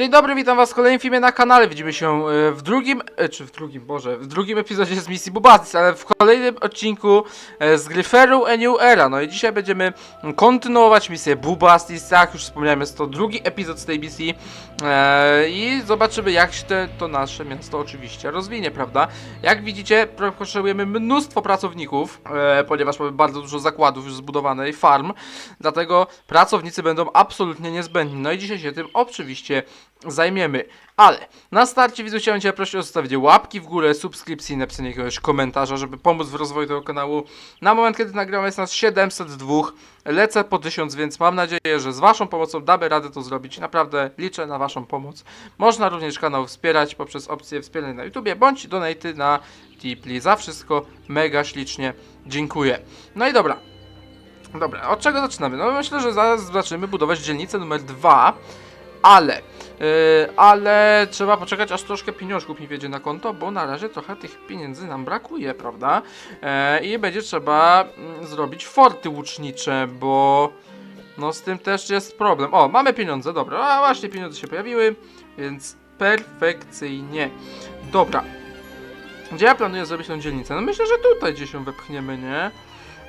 Dzień dobry, witam was w kolejnym filmie na kanale. Widzimy się e, w drugim, e, czy w drugim, boże, w drugim epizodzie z misji Bubatis, ale w kolejnym odcinku e, z Gryferu A New Era. No i dzisiaj będziemy kontynuować misję Bubastis. Jak już wspomniałem, jest to drugi epizod z tej misji i zobaczymy jak się to nasze miasto oczywiście rozwinie, prawda? Jak widzicie, potrzebujemy mnóstwo pracowników, ponieważ mamy bardzo dużo zakładów już zbudowanych, farm, dlatego pracownicy będą absolutnie niezbędni. No i dzisiaj się tym oczywiście zajmiemy. Ale na starcie widzę, chciałem Cię prosić o zostawienie łapki w górę, subskrypcji napisanie jakiegoś komentarza, żeby pomóc w rozwoju tego kanału. Na moment, kiedy nagramy jest nas 702, lecę po 1000, więc mam nadzieję, że z Waszą pomocą damy radę to zrobić. Naprawdę liczę na Waszą pomoc. Można również kanał wspierać poprzez opcję wspierania na YouTubie, bądź donaty na Tipli. Za wszystko mega ślicznie dziękuję. No i dobra. Dobra, od czego zaczynamy? No myślę, że zaraz zaczniemy budować dzielnicę numer 2, ale, yy, ale trzeba poczekać aż troszkę pieniążków mi wiedzie na konto, bo na razie trochę tych pieniędzy nam brakuje, prawda? E, I będzie trzeba mm, zrobić forty łucznicze, bo no z tym też jest problem. O, mamy pieniądze, dobra, a właśnie pieniądze się pojawiły, więc perfekcyjnie. Dobra. Gdzie ja planuję zrobić tę dzielnicę? No myślę, że tutaj gdzieś ją wepchniemy, nie?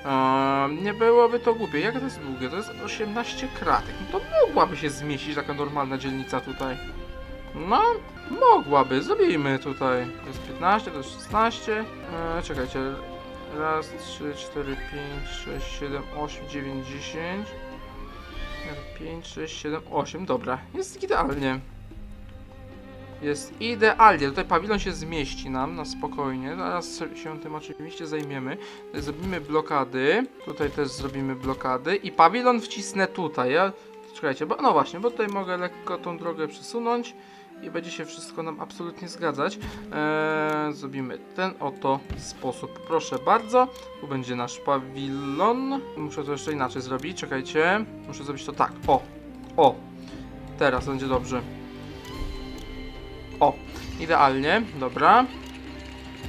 Eee, nie byłoby to głupie. Jak to jest długie? To jest 18 kratek. No to mogłaby się zmieścić taka normalna dzielnica tutaj. No, mogłaby. Zrobimy tutaj. To jest 15, to jest 16. Eee, czekajcie. Raz, 3, 4, 5, 6, 7, 8, 9, 10. 5, 6, 7, 8. Dobra, jest idealnie. Jest idealnie. Tutaj pawilon się zmieści nam na spokojnie. Zaraz się tym oczywiście zajmiemy. Tutaj zrobimy blokady. Tutaj też zrobimy blokady. I pawilon wcisnę tutaj. Czekajcie, bo no właśnie, bo tutaj mogę lekko tą drogę przesunąć. I będzie się wszystko nam absolutnie zgadzać. Eee, zrobimy ten oto sposób. Proszę bardzo. Tu będzie nasz pawilon. Muszę to jeszcze inaczej zrobić. Czekajcie. Muszę zrobić to tak. O. O. Teraz będzie dobrze. O, idealnie, dobra.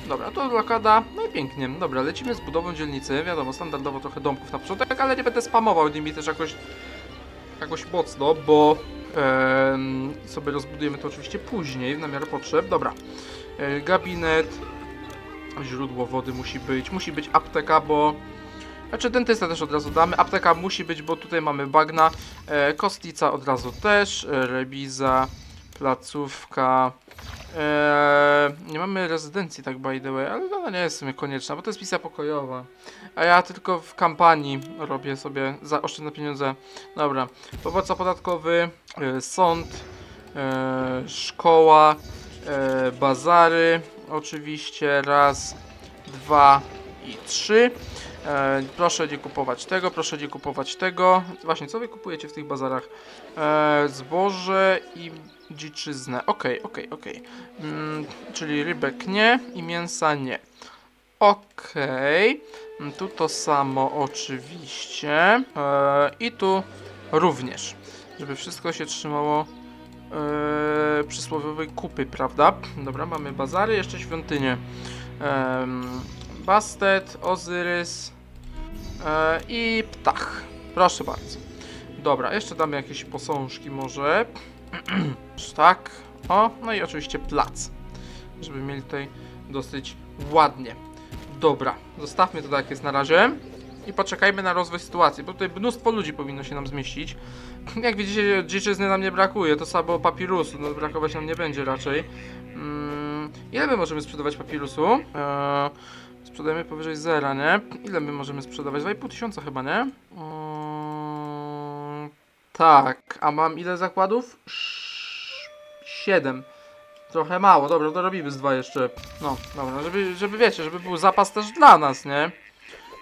Dobra, to blokada, no i pięknie. Dobra, lecimy z budową dzielnicy. Wiadomo, standardowo trochę domków na początek, ale nie będę spamował nimi też jakoś, jakoś mocno, bo em, sobie rozbudujemy to oczywiście później, na miarę potrzeb. Dobra, e, gabinet, źródło wody musi być, musi być apteka, bo... Znaczy dentysta też od razu damy, apteka musi być, bo tutaj mamy bagna, e, kostnica od razu też, e, rebiza, placówka. Eee, nie mamy rezydencji, tak by the way, ale ona nie jest w sumie konieczna, bo to jest misja pokojowa. A ja tylko w kampanii robię sobie za oszczędne pieniądze. Dobra, powódca podatkowy, e, sąd, e, szkoła, e, bazary, oczywiście raz, dwa i trzy. E, proszę nie kupować tego, proszę nie kupować tego. Właśnie, co wy kupujecie w tych bazarach? E, zboże i dziczyznę. Okej, okej, okej. Mm, Czyli rybek nie i mięsa nie. Okej. Mm, Tu to samo oczywiście. E, I tu również. Żeby wszystko się trzymało e, przysłowiowej kupy, prawda? Dobra, mamy bazary, jeszcze świątynię. Em, Bastet, Ozyrys e, i ptach. Proszę bardzo. Dobra, jeszcze damy jakieś posążki może. tak. O, no i oczywiście plac. Żeby mieli tutaj dosyć ładnie. Dobra, zostawmy to tak jak jest na razie. I poczekajmy na rozwój sytuacji, bo tutaj mnóstwo ludzi powinno się nam zmieścić. Jak widzicie, dziczyzny nam nie brakuje, to samo papirusu, no brakować nam nie będzie raczej. Mm, ile my możemy sprzedawać papirusu? Eee, sprzedajemy powyżej zera, nie? Ile my możemy sprzedawać? 2,5 tysiąca chyba, nie? Tak, a mam ile zakładów? Sz- Siedem. Trochę mało, dobra, to robimy z dwa jeszcze. No, dobra, żeby, żeby wiecie, żeby był zapas też dla nas, nie?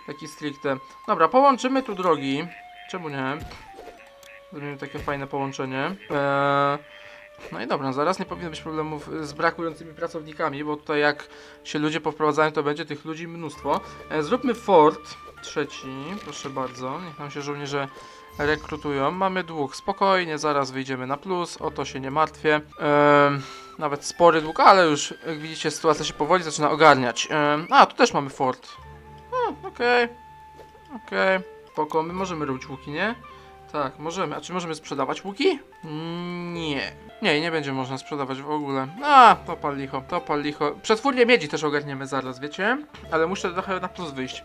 Taki stricte. Dobra, połączymy tu drogi. Czemu nie? Zrobimy takie fajne połączenie. Eee, no i dobra, zaraz nie powinno być problemów z brakującymi pracownikami, bo tutaj jak się ludzie powprowadzają, to będzie tych ludzi mnóstwo. E, zróbmy fort trzeci, proszę bardzo. Niech nam się żołnierze rekrutują. Mamy dług, spokojnie, zaraz wyjdziemy na plus, o to się nie martwię. Em, nawet spory dług, ale już jak widzicie sytuacja się powoli zaczyna ogarniać. Em, a, tu też mamy fort. A, okej. Okej. Spoko, my możemy robić łuki, nie? Tak, możemy. A czy możemy sprzedawać łuki? Mm, Nie. Nie, będzie można sprzedawać w ogóle. A, to pal licho, to pal licho. Przetwórnię miedzi też ogarniemy zaraz, wiecie? Ale muszę trochę na plus wyjść.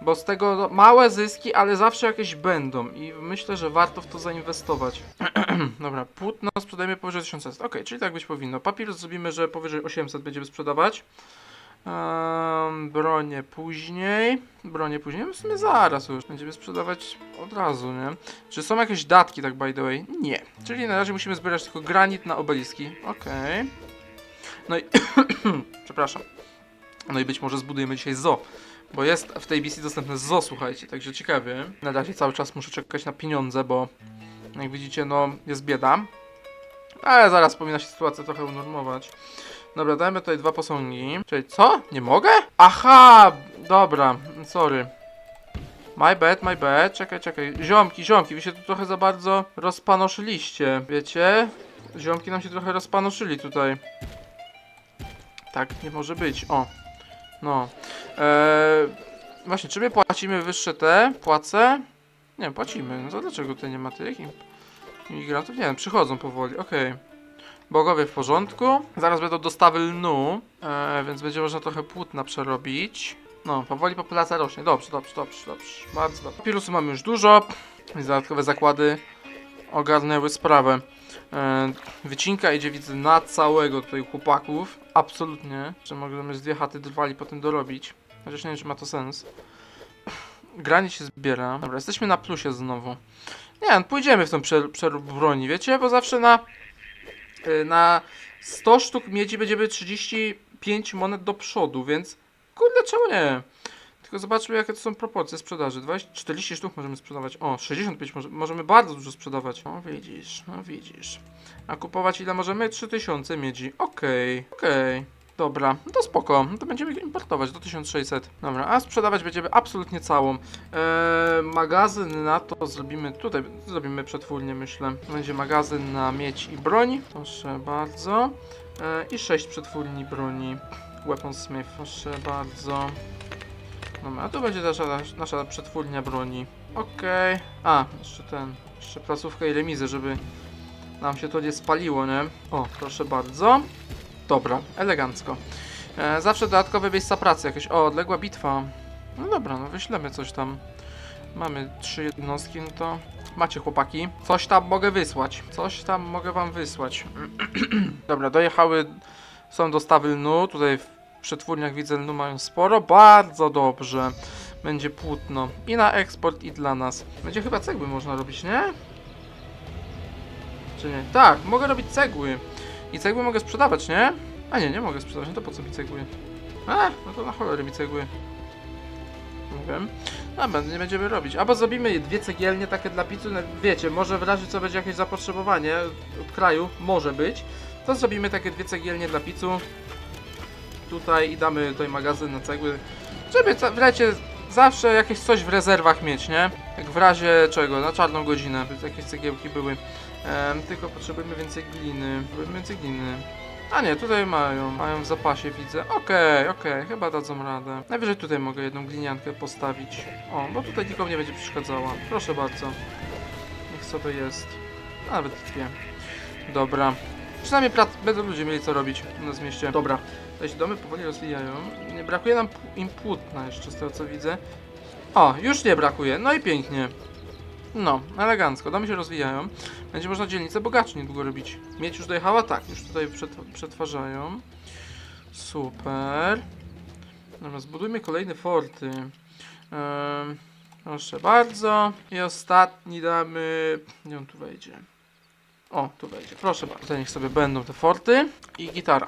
Bo z tego małe zyski, ale zawsze jakieś będą. I myślę, że warto w to zainwestować. Dobra, płótno sprzedajemy powyżej 1100. Ok, czyli tak być powinno. Papirus zrobimy, że powyżej 800 będziemy sprzedawać. Um, bronię później. Bronię później. W sumie zaraz już. Będziemy sprzedawać od razu, nie? Czy są jakieś datki, tak by the way? Nie. Czyli na razie musimy zbierać tylko granit na obeliski. Okej. No i... Przepraszam. No i być może zbudujemy dzisiaj zoo. Bo jest w tej BC dostępne zoo, słuchajcie, także ciekawie. Na razie cały czas muszę czekać na pieniądze, bo jak widzicie, no jest bieda. Ale zaraz powinna się sytuacja trochę unormować. Dobra, dajmy tutaj dwa posągi. Czyli co? Nie mogę? Aha! Dobra, sorry. My bad, my bad. Czekaj, czekaj. Ziomki, ziomki, wy się tu trochę za bardzo rozpanoszyliście. Wiecie? Ziomki nam się trochę rozpanoszyli tutaj. Tak nie może być. O. No. Eee, właśnie, czy my płacimy wyższe te płace? Nie, płacimy. No to dlaczego tutaj nie ma tych im- imigrantów? Nie wiem, przychodzą powoli, okej. Bogowie w porządku. Zaraz będą dostawy lnu, e, więc będzie można trochę płótna przerobić. No, powoli populacja rośnie. Dobrze, dobrze, dobrze, dobrze. Bardzo dobrze. Papirusu mamy już dużo, więc dodatkowe zakłady ogarnęły sprawę. E, wycinka idzie, widzę, na całego tutaj chłopaków. Absolutnie. Że możemy z dwie chaty trwali potem dorobić. Chociaż nie wiem, czy ma to sens. Granie się zbiera. Dobra, jesteśmy na plusie znowu. Nie, pójdziemy w tą przer- przerób broni, wiecie? Bo zawsze na na 100 sztuk miedzi będziemy 35 monet do przodu, więc kurde, czemu nie? Tylko zobaczmy, jakie to są proporcje sprzedaży. 20, 40 sztuk możemy sprzedawać. O, 65 może, możemy bardzo dużo sprzedawać. O, widzisz, no widzisz. A kupować ile możemy? 3000 miedzi. Okej, okej. Dobra, no to spoko. No to będziemy importować do 1600. Dobra, a sprzedawać będziemy absolutnie całą. Eee, magazyn na to zrobimy tutaj. Zrobimy przetwórnię, myślę. Będzie magazyn na miedź i broń. Proszę bardzo. Eee, I 6 przetwórni broni. Weaponsmith, proszę bardzo. Dobra, a tu będzie nasza, nasza przetwórnia broni. Okej. A, jeszcze ten. Jeszcze placówka i remizę, żeby nam się to nie spaliło, nie? O, proszę bardzo. Dobra, elegancko. E, zawsze dodatkowe miejsca pracy, jakieś. O, odległa bitwa. No dobra, no wyślemy coś tam. Mamy trzy jednostki, no to macie chłopaki. Coś tam mogę wysłać. Coś tam mogę wam wysłać. dobra, dojechały. Są dostawy lnu. Tutaj w przetwórniach widzę lnu mają sporo. Bardzo dobrze. Będzie płótno. I na eksport, i dla nas. Będzie chyba cegły można robić, nie? Czy nie? Tak, mogę robić cegły. I cegły mogę sprzedawać, nie? A nie, nie mogę sprzedawać, no to po co mi cegły? A, no to na cholerę mi cegły. Nie wiem. Dobra, nie będziemy robić. Albo zrobimy dwie cegielnie takie dla pizzy, no, wiecie, może w razie co będzie jakieś zapotrzebowanie od kraju, może być. To zrobimy takie dwie cegielnie dla pizzu. Tutaj i damy tutaj magazyn na cegły. Żeby w razie zawsze jakieś coś w rezerwach mieć, nie? Jak w razie czego, na czarną godzinę, by jakieś cegiełki były. Em, tylko potrzebujemy więcej gliny. Potrzebujemy więcej gliny. A nie, tutaj mają. Mają w zapasie, widzę. Okej, okej, chyba dadzą radę. Najwyżej tutaj mogę jedną gliniankę postawić. O, bo tutaj nikomu nie będzie przeszkadzała. Proszę bardzo. Niech sobie jest. A, Nawet dwie. Dobra. Przynajmniej prac będą ludzie mieli co robić u nas w mieście. Dobra. Tutaj się domy powoli rozwijają. Nie brakuje nam im płótna jeszcze z tego co widzę. O, już nie brakuje. No i pięknie. No, elegancko. Domy się rozwijają. Będzie można dzielnicę bogaczy niedługo robić. Mieć już dojechała? Tak, już tutaj przetw- przetwarzają. Super. Dobra, zbudujmy kolejne forty. Em, proszę bardzo. I ostatni damy... Nie on tu wejdzie. O, tu wejdzie. Proszę bardzo. Tutaj niech sobie będą te forty. I gitara.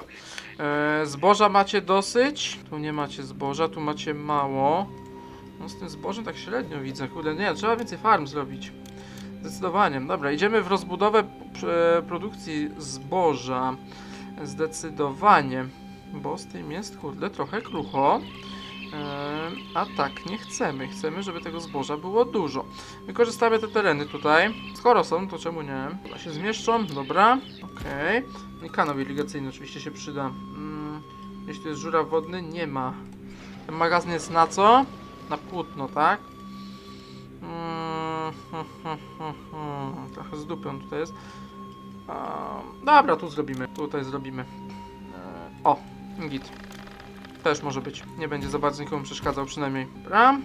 E, zboża macie dosyć. Tu nie macie zboża, tu macie mało. No z tym zbożem tak średnio widzę. Kurde, nie, trzeba więcej farm zrobić. Zdecydowanie. Dobra, idziemy w rozbudowę e, produkcji zboża. Zdecydowanie. Bo z tym jest, kurde, trochę krucho. E, a tak nie chcemy. Chcemy, żeby tego zboża było dużo. Wykorzystamy te tereny tutaj. Skoro są, to czemu nie? Chyba się zmieszczą. Dobra. Okej. No I kanał oczywiście się przyda. Mm, jeśli jest żuraw wodny, nie ma. Ten magazyn jest na co? Na płótno, tak? Trochę z dupy on tutaj jest. Ehm, dobra, tu zrobimy. Tutaj zrobimy. Eee, o, git. Też może być. Nie będzie za bardzo nikomu przeszkadzał przynajmniej. Dobra.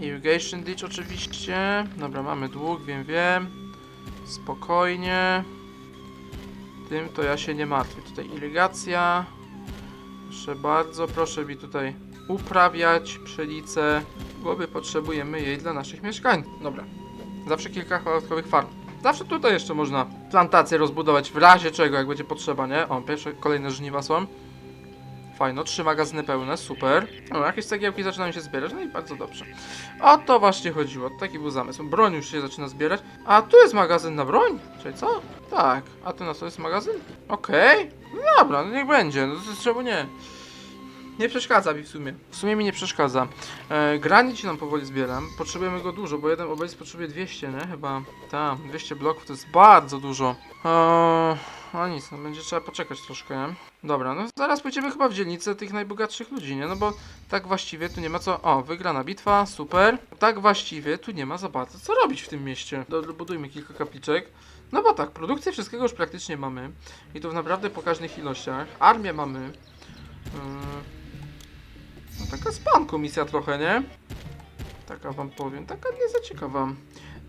Irrigation ditch oczywiście. Dobra, mamy dług, wiem, wiem. Spokojnie. Tym to ja się nie martwię. Tutaj irygacja. Proszę bardzo, proszę mi tutaj uprawiać pszenicę, bo my potrzebujemy jej dla naszych mieszkańców. Dobra. Zawsze kilka dodatkowych farm. Zawsze tutaj jeszcze można plantację rozbudować w razie czego, jak będzie potrzeba, nie? O, pierwsze, kolejne żniwa są. Fajno, trzy magazyny pełne, super. O, jakieś cegiełki zaczynają się zbierać, no i bardzo dobrze. O to właśnie chodziło, taki był zamysł. Broń już się zaczyna zbierać. A tu jest magazyn na broń? Czyli co? Tak. A tu na co jest magazyn? Okej. No dobra, no niech będzie, no to czemu nie? Nie przeszkadza mi w sumie. W sumie mi nie przeszkadza. E, granic nam powoli zbieram. Potrzebujemy go dużo, bo jeden obelisk potrzebuje 200, nie? Chyba. Tam, 200 bloków to jest bardzo dużo. Eee, no nic, no będzie trzeba poczekać troszkę. Dobra, no zaraz pójdziemy chyba w dzielnicę tych najbogatszych ludzi, nie? No bo tak właściwie tu nie ma co... O, wygrana bitwa, super. Tak właściwie tu nie ma za bardzo co robić w tym mieście. Dobudujmy kilka kapliczek. No bo tak, produkcję wszystkiego już praktycznie mamy. I to w naprawdę pokaźnych ilościach. Armię mamy. Yy, no taka spanko misja trochę, nie? Taka wam powiem, taka nie za ciekawa.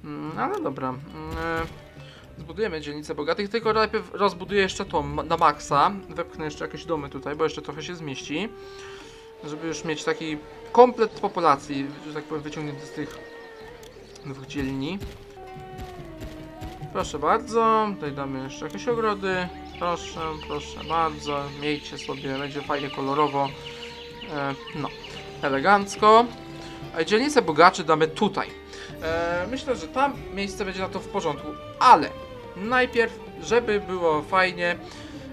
Mm, ale dobra. Mm, e, Zbudujemy dzielnicę bogatych, tylko najpierw rozbuduję jeszcze to na maksa. Wepchnę jeszcze jakieś domy tutaj, bo jeszcze trochę się zmieści. Żeby już mieć taki komplet populacji, że tak powiem, wyciągnięty z tych dwóch dzielni. Proszę bardzo, tutaj damy jeszcze jakieś ogrody. Proszę, proszę bardzo, miejcie sobie, będzie fajnie kolorowo. E, no, elegancko. A dzielnicę bogaczy damy tutaj. E, myślę, że tam miejsce będzie na to w porządku, ale najpierw, żeby było fajnie,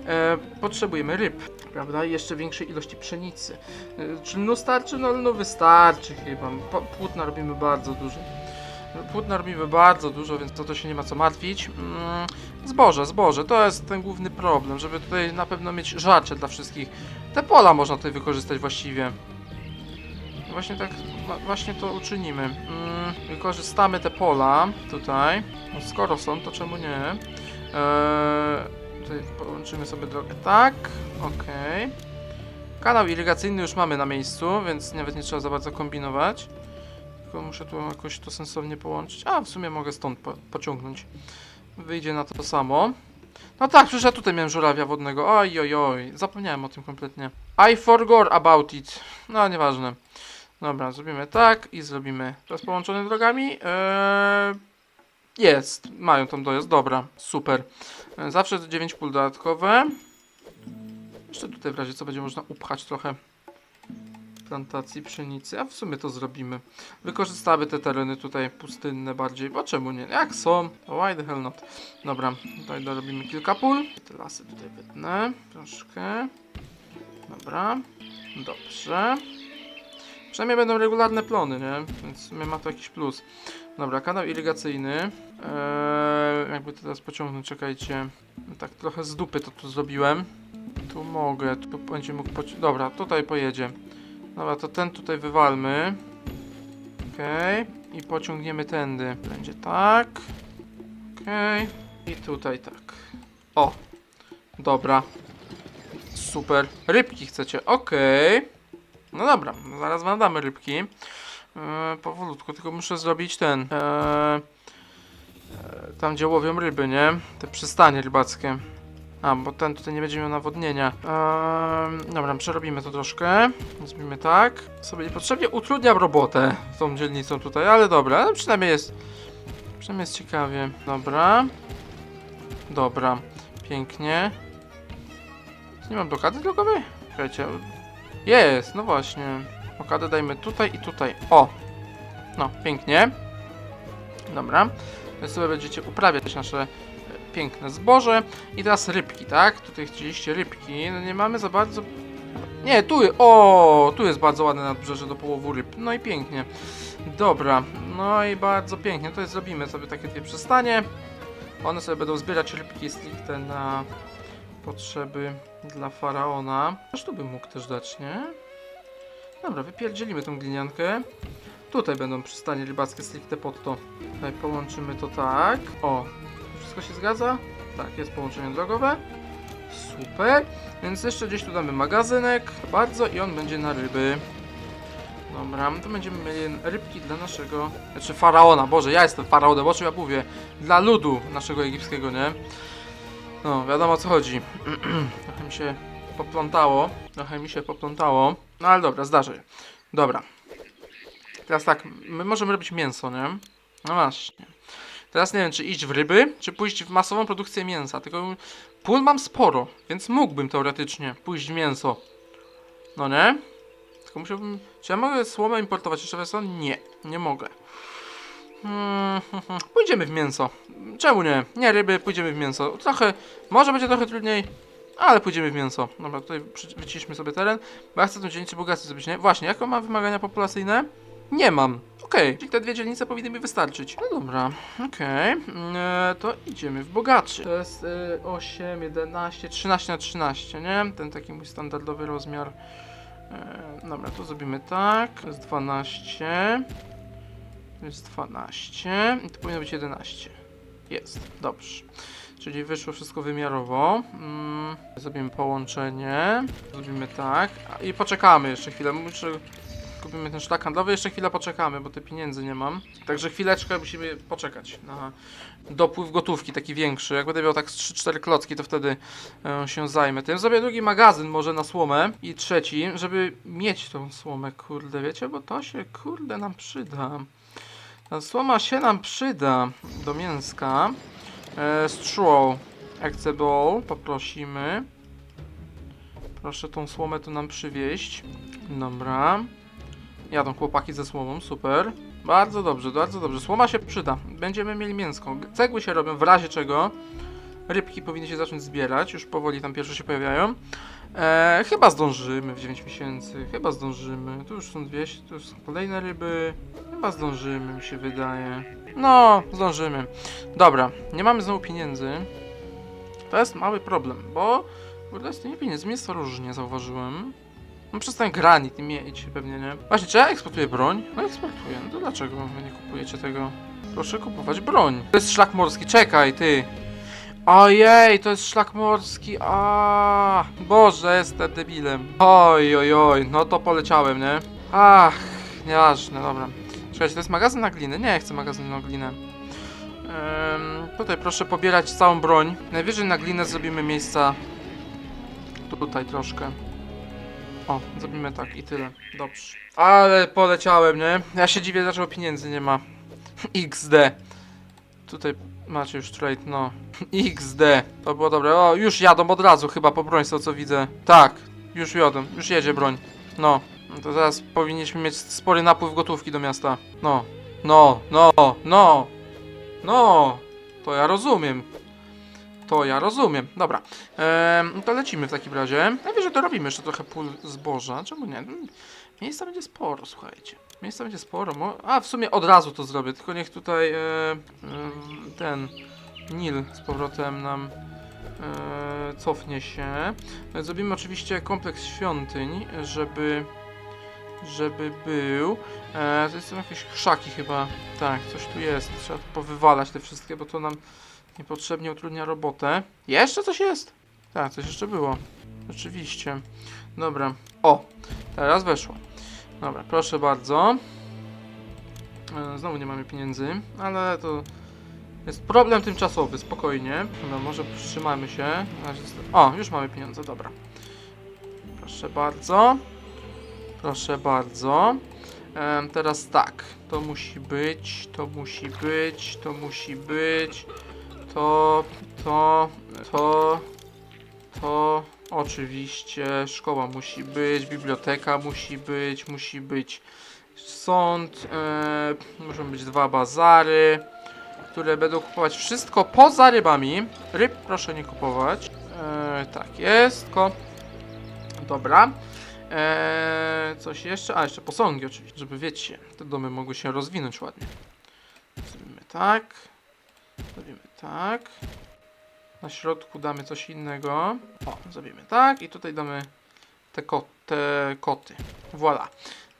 e, potrzebujemy ryb, prawda? I jeszcze większej ilości pszenicy. E, czy no starczy? No, no wystarczy chyba. Płótna robimy bardzo dużo. Płótna robimy bardzo dużo, więc to, to się nie ma co martwić. Mm, zboże, zboże, to jest ten główny problem, żeby tutaj na pewno mieć żarcie dla wszystkich. Te pola można tutaj wykorzystać właściwie. Właśnie tak, właśnie to uczynimy. Mm, wykorzystamy te pola tutaj. No, skoro są, to czemu nie? Eee, tutaj połączymy sobie drogę tak. Okej. Kanał irygacyjny już mamy na miejscu, więc nawet nie trzeba za bardzo kombinować. Tylko muszę tu jakoś to sensownie połączyć. A, w sumie mogę stąd po pociągnąć. Wyjdzie na to samo. No tak, przecież ja tutaj miałem żurawia wodnego. Oj, oj, oj. Zapomniałem o tym kompletnie. I forgot about it. No, nieważne. Dobra, zrobimy tak i zrobimy teraz połączone drogami. Eee, jest, mają tam dojazd, dobra, super. Zawsze 9 pól dodatkowe. Jeszcze tutaj w razie co będzie można upchać trochę plantacji pszenicy, a w sumie to zrobimy. Wykorzystamy te tereny tutaj pustynne bardziej, bo czemu nie? Jak są, why the hell not. Dobra, tutaj dorobimy kilka pól. Te lasy tutaj wytnę troszkę. Dobra, dobrze. Przynajmniej będą regularne plony, nie? Więc ma to jakiś plus. Dobra, kanał irygacyjny. Eee, jakby teraz pociągnąć, czekajcie. Tak trochę z dupy to tu zrobiłem. Tu mogę, tu będzie mógł Dobra, tutaj pojedzie. Dobra, to ten tutaj wywalmy. Okej. I pociągniemy tędy. Będzie tak. Okej. I tutaj tak. O. Dobra. Super. Rybki chcecie. Okej. No dobra, no zaraz wam damy rybki. Eee, powolutku, tylko muszę zrobić ten. Eee, e, tam gdzie łowią ryby, nie? Te przystanie rybackie. A, bo ten tutaj nie będzie miał nawodnienia. Eee, dobra, przerobimy to troszkę. Zrobimy tak. Sobie niepotrzebnie utrudniam robotę z tą dzielnicą tutaj, ale dobra, ale przynajmniej jest. Przynajmniej jest ciekawie. Dobra. Dobra. Pięknie. Nie mam blokady drogowej? Czekajcie. Jest, no właśnie. Blokadę dajmy tutaj i tutaj. O! No, pięknie. Dobra. Wy sobie będziecie uprawiać nasze piękne zboże. I teraz rybki, tak? Tutaj chcieliście rybki. No nie mamy za bardzo... Nie, tu. O, tu jest bardzo ładne nadbrzeże do połowu ryb. No i pięknie. Dobra, no i bardzo pięknie. To jest, zrobimy sobie takie dwie przystanie. One sobie będą zbierać rybki stricte na potrzeby dla faraona. Aż tu bym mógł też dać, nie? Dobra, wypierdzielimy tą gliniankę. Tutaj będą przystanie rybackie stricte pod to. Tutaj połączymy to tak. O, wszystko się zgadza? Tak, jest połączenie drogowe. Super. Więc jeszcze gdzieś tu damy magazynek. Bardzo i on będzie na ryby. Dobra, to będziemy mieli rybki dla naszego... Znaczy faraona, Boże, ja jestem faraonem, o czym ja mówię? Dla ludu naszego egipskiego, nie? No, wiadomo o co chodzi. Trochę mi się poplątało. Trochę mi się poplątało. No ale dobra, zdarzy. się. Dobra. Teraz tak, my możemy robić mięso, nie? No właśnie. Teraz nie wiem, czy iść w ryby, czy pójść w masową produkcję mięsa. Tylko pól mam sporo, więc mógłbym teoretycznie pójść w mięso. No nie? Tylko musiałbym... Czy ja mogę słomę importować jeszcze raz? Nie, nie mogę. Hmm, pójdziemy w mięso. Czemu nie? Nie ryby, pójdziemy w mięso. Trochę, może będzie trochę trudniej, ale pójdziemy w mięso. Dobra, tutaj wyciśmy sobie teren, bo ja chcę tą dzielnicę bogactwa zrobić, nie? Właśnie, jakie mam wymagania populacyjne? Nie mam. Okej, czyli te dwie dzielnice powinny mi wystarczyć. No dobra, okej. E, to idziemy w bogaczy. To jest e, 8, 11, 13 na 13, nie? Ten taki mój standardowy rozmiar. E, dobra, to zrobimy tak. To jest 12. To jest 12. I to powinno być 11. Jest, dobrze. Czyli wyszło wszystko wymiarowo. Mm, zrobimy połączenie. Zrobimy tak. I poczekamy jeszcze chwilę. Muszę Kupimy ten szlak handlowy, jeszcze chwilę poczekamy, bo te pieniędzy nie mam. Także chwileczkę musimy poczekać na dopływ gotówki, taki większy. Jak będę miał tak z 3-4 klocki, to wtedy e, się zajmę tym. Zrobię drugi magazyn może na słomę i trzeci, żeby mieć tą słomę, kurde, wiecie, bo to się, kurde, nam przyda. Ta słoma się nam przyda do mięska. E, straw acceptable, poprosimy. Proszę tą słomę tu nam przywieźć. Dobra. Jadą chłopaki ze słomą, super. Bardzo dobrze, bardzo dobrze. Słoma się przyda. Będziemy mieli mięsko. Cegły się robią w razie czego. Rybki powinny się zacząć zbierać. Już powoli tam pierwsze się pojawiają. Eee, chyba zdążymy w 9 miesięcy. Chyba zdążymy. Tu już są 200, tu już są kolejne ryby. Chyba zdążymy, mi się wydaje. No, zdążymy. Dobra, nie mamy znowu pieniędzy. To jest mały problem, bo kurde, z tymi pieniędzmi jest różnie, zauważyłem. No przez ten granit i miedź pewnie, nie? Właśnie, czy ja eksportuję broń? No eksportuję, no to dlaczego wy nie kupujecie tego? Proszę kupować broń. To jest szlak morski, czekaj, ty! Ojej, to jest szlak morski, a Boże, jestem debilem. Oj, oj, oj, no to poleciałem, nie? Ach, nieważne, dobra. Czekajcie, to jest magazyn na gliny? Nie, chcę magazyn na glinę. Tutaj proszę pobierać całą broń. Najwyżej na glinę zrobimy miejsca tutaj troszkę. O, zrobimy tak i tyle. Dobrze. Ale poleciałem, nie? Ja się dziwię, dlaczego pieniędzy nie ma. XD. Tutaj macie już trade, no. XD. To było dobre. O, już jadą od razu chyba po broń, co widzę. Tak, już jadą, już jedzie broń. No. No to zaraz powinniśmy mieć spory napływ gotówki do miasta. No. No, no, no. No. To ja rozumiem. To ja rozumiem. Dobra. Ehm, to lecimy w takim razie. Najwyżej to robimy jeszcze trochę pól zboża. Czemu nie? Mm, Miejsca będzie sporo, słuchajcie. Miejsca będzie sporo. A, w sumie od razu to zrobię, tylko niech tutaj e, em, ten Nil z powrotem nam e, cofnie się. E, Zrobimy oczywiście kompleks świątyń, żeby żeby był. E, to są jakieś krzaki chyba. Tak, coś tu jest. Trzeba powywalać te wszystkie, bo to nam niepotrzebnie utrudnia robotę. Jeszcze coś jest? Tak, coś jeszcze było. Rzeczywiście. Dobra. O, teraz weszło. Dobra, proszę bardzo. E, Znowu nie mamy pieniędzy, ale to jest problem tymczasowy, spokojnie. Dobra, może wstrzymamy się. O, już mamy pieniądze, dobra. Proszę bardzo. Proszę bardzo. Em, teraz tak, to musi być, to musi być, to musi być, to, to, to, to, oczywiście, szkoła musi być, biblioteka musi być, musi być sąd, e, muszą być dwa bazary, które będą kupować wszystko poza rybami. Ryb proszę nie kupować. E, tak jest, ko. Dobra. Eee, coś jeszcze? A, jeszcze posągi oczywiście, żeby wiecie, te domy mogły się rozwinąć ładnie. Zrobimy tak. Zrobimy tak. Na środku damy coś innego. O, zrobimy tak i tutaj damy te, ko te koty. Voilà.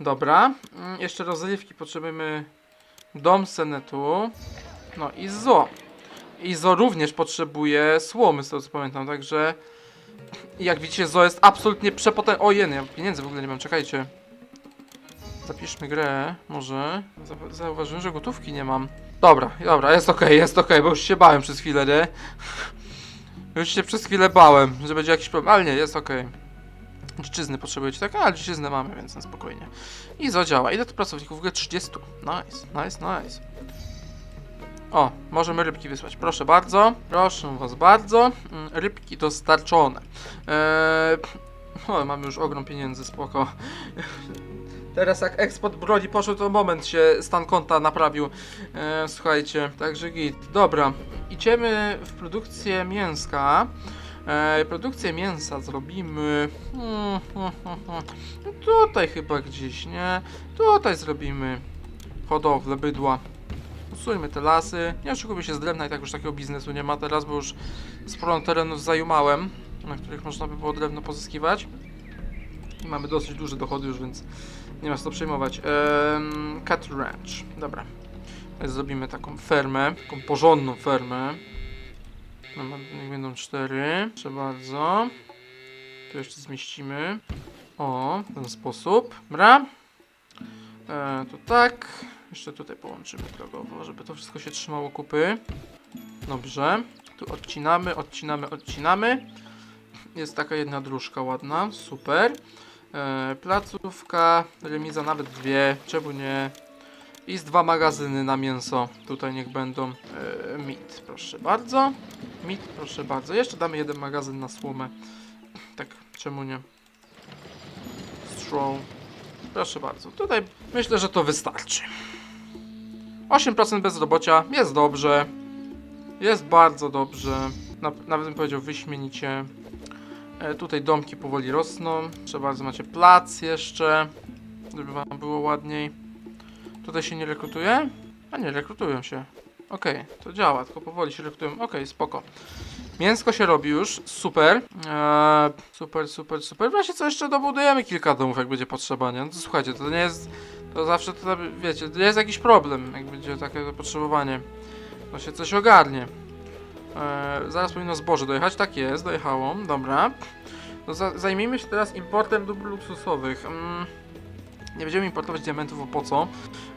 Dobra. Mm, Jeszcze rozrywki potrzebujemy dom senetu. No i zo. I zo również potrzebuje słomy, z tego co pamiętam, także... Jak widzicie, zo jest absolutnie przepotężny. O jeny, ja pieniędzy w ogóle nie mam, czekajcie. Zapiszmy grę, może. Zau- Zauważyłem, że gotówki nie mam. Dobra, dobra, jest okej, jest okej, bo już się bałem przez chwilę, nie? Już się przez chwilę bałem, że będzie jakiś problem, ale nie, jest okej. Dziczyzny potrzebujecie, tak? Ale dziczyznę mamy, więc na spokojnie. I zadziała. Ile to pracowników? W ogóle 30. Nice, nice, nice. O, możemy rybki wysłać. Proszę bardzo. Proszę was bardzo. Mm, Rybki dostarczone. Eee, o, już ogrom pieniędzy, spoko. Teraz jak eksport broni poszedł, to moment się stan konta naprawił. E, słuchajcie, także git. Dobra, idziemy w produkcję mięska. E, produkcję mięsa zrobimy. Hmm, hmm, hmm, hmm. Tutaj chyba gdzieś, nie? Tutaj zrobimy hodowlę bydła. Usuńmy te lasy. Nie oszukujmy się z drewna i tak już takiego biznesu nie ma teraz, bo już sporo terenów zajumałem, na których można by było drewno pozyskiwać. I mamy dosyć duże dochody już, więc nie ma co przejmować. Ehm, cat Ranch. Dobra. Zrobimy taką fermę, taką porządną fermę. No, niech będą cztery. Proszę bardzo. Tu jeszcze zmieścimy. O, w ten sposób. Dobra. E, to tak. Jeszcze tutaj połączymy drogowo, żeby to wszystko się trzymało kupy. Dobrze. Tu odcinamy, odcinamy, odcinamy. Jest taka jedna dróżka ładna, super. E, placówka, remiza nawet dwie, czemu nie? I z dwa magazyny na mięso. Tutaj niech będą e, meat, proszę bardzo. Meat, proszę bardzo. Jeszcze damy jeden magazyn na słomę. Tak, czemu nie? Straw. Proszę bardzo. Tutaj myślę, że to wystarczy. 8% bezrobocia jest dobrze. Jest bardzo dobrze. Na, nawet bym powiedział wyśmienicie. E, tutaj domki powoli rosną. Proszę bardzo, macie plac jeszcze. Żeby wam było ładniej. Tutaj się nie rekrutuje? A nie, rekrutują się. Okej, to działa, tylko powoli się rekrutują. Okej, spoko. Mięsko się robi już, super. Eee, super, super, super. Właśnie co jeszcze dobudujemy kilka domów, jak będzie potrzeba, nie? No to słuchajcie, to nie jest... To zawsze to, wiecie, to jest jakiś problem, jak będzie takie zapotrzebowanie. To się coś ogarnie. Eee, zaraz powinno zboże dojechać, tak jest, dojechało, dobra. No za, zajmijmy się teraz importem dóbr luksusowych. Mm, nie będziemy importować diamentów, bo po co?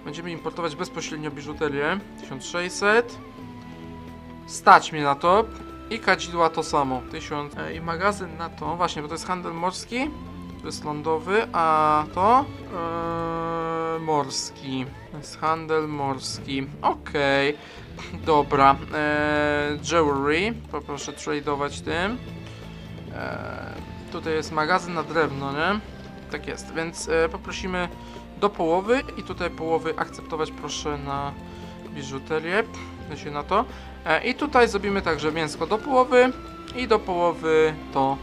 Będziemy importować bezpośrednio biżuterię. 1600. Stać mnie na to. I kadzidła to samo. 1000. E, I magazyn na to. Właśnie, bo to jest handel morski. To jest lądowy, a to e, morski. To jest handel morski. Okej. Dobra. E, jewelry. Poproszę tradeować tym. E, tutaj jest magazyn na drewno, nie? Tak jest, więc e, poprosimy do połowy i tutaj połowy akceptować proszę na biżuterię, się na to. E, I tutaj zrobimy także mięsko do połowy i do połowy to.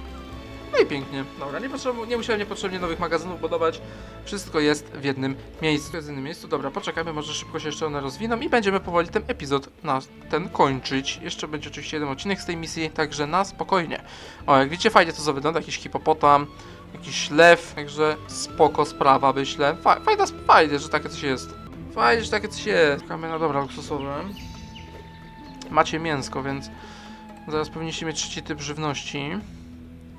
No i pięknie. Dobra, nie, potrzebu- nie musiałem niepotrzebnie nowych magazynów budować. Wszystko jest w jednym miejscu. Jest w jednym miejscu. Dobra, poczekajmy, może szybko się jeszcze one rozwiną i będziemy powoli ten epizod na ten kończyć. Jeszcze będzie oczywiście jeden odcinek z tej misji, także na spokojnie. O, jak widzicie, fajnie to wygląda, jakiś hipopotam, jakiś lew, także spoko sprawa, myślę. Fa fajna, fajnie, że takie coś jest. Fajnie, że takie coś jest. Czekamy na dobra luksusowe. Macie mięsko, więc zaraz powinniście mieć trzeci typ żywności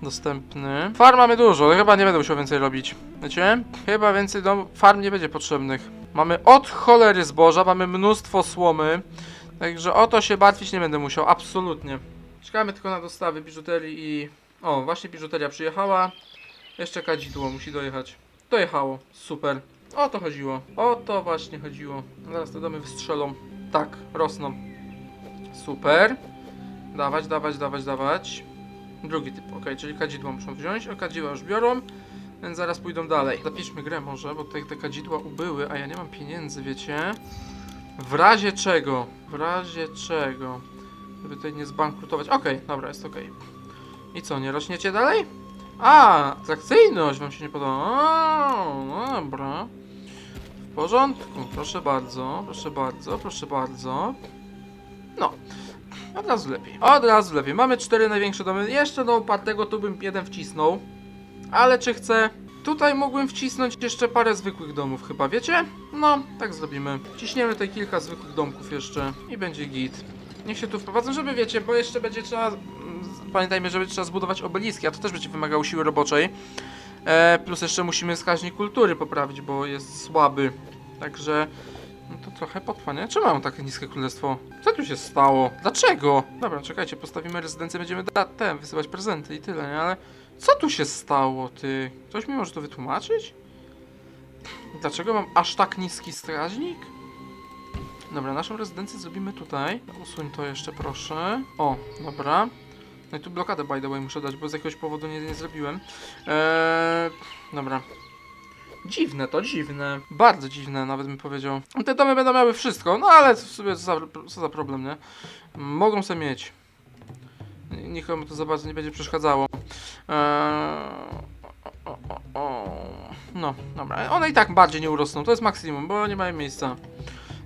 dostępny. Farm mamy dużo, chyba nie będę musiał więcej robić. Wiecie? Chyba więcej do farm nie będzie potrzebnych. Mamy od cholery zboża, mamy mnóstwo słomy, także o to się martwić nie będę musiał, absolutnie. Czekamy tylko na dostawy biżuterii i... O, właśnie biżuteria przyjechała. Jeszcze kadzidło musi dojechać. Dojechało, super. O to chodziło, o to właśnie chodziło. Zaraz te domy wystrzelą. Tak, rosną. Super. Dawać, dawać, dawać, dawać. Drugi typ, ok, czyli kadzidła muszą wziąć, a kadzidła już biorą, więc zaraz pójdą dalej. Zapiszmy grę może, bo tutaj te kadzidła ubyły, a ja nie mam pieniędzy, wiecie? W razie czego? W razie czego? Żeby tutaj nie zbankrutować. Okej, dobra, jest okej. I co, nie rośniecie dalej? A, atrakcyjność wam się nie podoba. O, no dobra. W porządku, proszę bardzo, proszę bardzo, proszę bardzo. No, od razu lepiej. Od razu lepiej. Mamy cztery największe domy. Jeszcze do upartego tu bym jeden wcisnął. Ale czy chcę? tutaj mógłbym wcisnąć jeszcze parę zwykłych domów chyba, wiecie? No, tak zrobimy. Ciśniemy tutaj kilka zwykłych domków jeszcze i będzie git. Niech się tu wprowadzą, żeby wiecie, bo jeszcze będzie trzeba... Pamiętajmy, że będzie trzeba zbudować obeliski, a to też będzie wymagało siły roboczej. E, plus jeszcze musimy wskaźnik kultury poprawić, bo jest słaby. Także... No to trochę potrwa, nie? Czemu mam takie niskie królestwo? Co tu się stało? Dlaczego? Dobra, czekajcie, postawimy rezydencję, będziemy da tem, wysyłać prezenty i tyle, nie? Ale co tu się stało, ty? Ktoś mi może to wytłumaczyć? Dlaczego mam aż tak niski strażnik? Dobra, naszą rezydencję zrobimy tutaj. Usuń to jeszcze, proszę. O, dobra. No i tu blokadę, by the way, muszę dać, bo z jakiegoś powodu nie, nie zrobiłem. Eee, dobra. Dziwne to, dziwne. Bardzo dziwne, nawet bym powiedział. Te domy będą miały wszystko, no ale w sumie co za, co za problem, nie? Mogą sobie mieć. Nikomu to za bardzo nie będzie przeszkadzało. Eee, o, o, o. No, dobra. One i tak bardziej nie urosną, to jest maksimum, bo nie mają miejsca.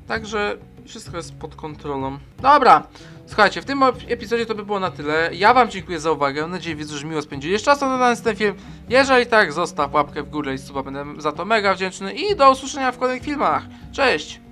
Także wszystko jest pod kontrolą. Dobra, słuchajcie, w tym epizodzie to by było na tyle. Ja wam dziękuję za uwagę. Mam nadzieję, widzę, że miło spędziliście czas na ten film. Jeżeli tak, zostaw łapkę w górę i suba, będę za to mega wdzięczny. I do usłyszenia w kolejnych filmach. Cześć!